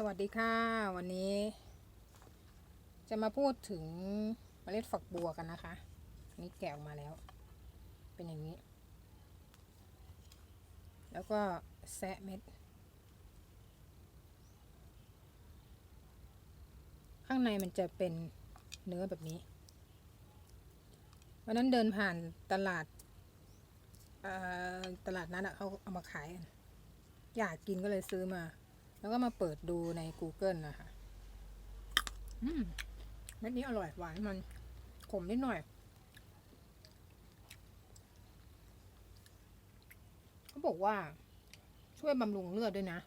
สวัสดีค่ะ วันนี้ จะมาพูดถึงเมล็ดฝักบัวกันนะคะ นี่แกะออกมาแล้ว เป็นอย่างนี้ แล้วก็แซะเม็ด ข้างในมันจะเป็นเนื้อแบบนี้ วันนั้นเดินผ่านตลาดตลาดนั้นอะเขาเอามาขาย อยากกินก็เลยซื้อมา แล้วก็มาเปิดดูใน Google นะคะอืมเม็ดนี้อร่อยหวานมันขมนิดหน่อยเขาบอกว่าช่วยบำรุงเลือดด้วยนะ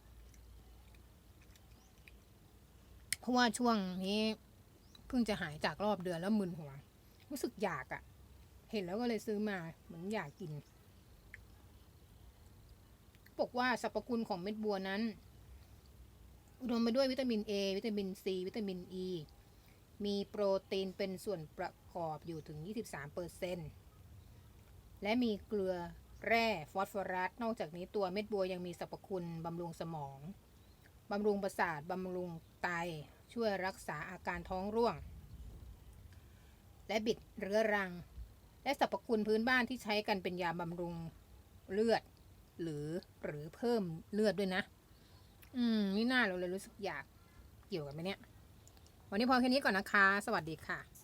เพราะว่าช่วงนี้เพิ่งจะหายจากรอบเดือนแล้วมึนหัว รู้สึกอยากอะ่ะ เห็นแล้วก็เลยซื้อมาเหมือนอยากกิน บอกว่าสรรพคุณของเม็ดบัวนั้น อุดมไปด้วยวิตามิน A วิตามิน C วิตามิน E มีโปรตีนเป็นส่วนประกอบอยู่ถึง 23เปอร์เซนและมีเกลือแร่ฟอสฟอรัส นอกจากนี้ตัวเม็ดบัวยังมีสรรพคุณบำรุงสมอง บำรุงประสาท บำรุงไต ช่วยรักษาอาการท้องร่วง และบิดเรื้อรัง และสรรพคุณพื้นบ้านที่ใช้กันเป็นยาบำรุงเลือด หรือหรือเพิ่มเลือดด้วยนะ อืมนี่น่าเราเลยรู้สึกอยากเกี่ยวกันไหมเนี่ย วันนี้พอแค่นี้ก่อนนะคะ สวัสดีค่ะ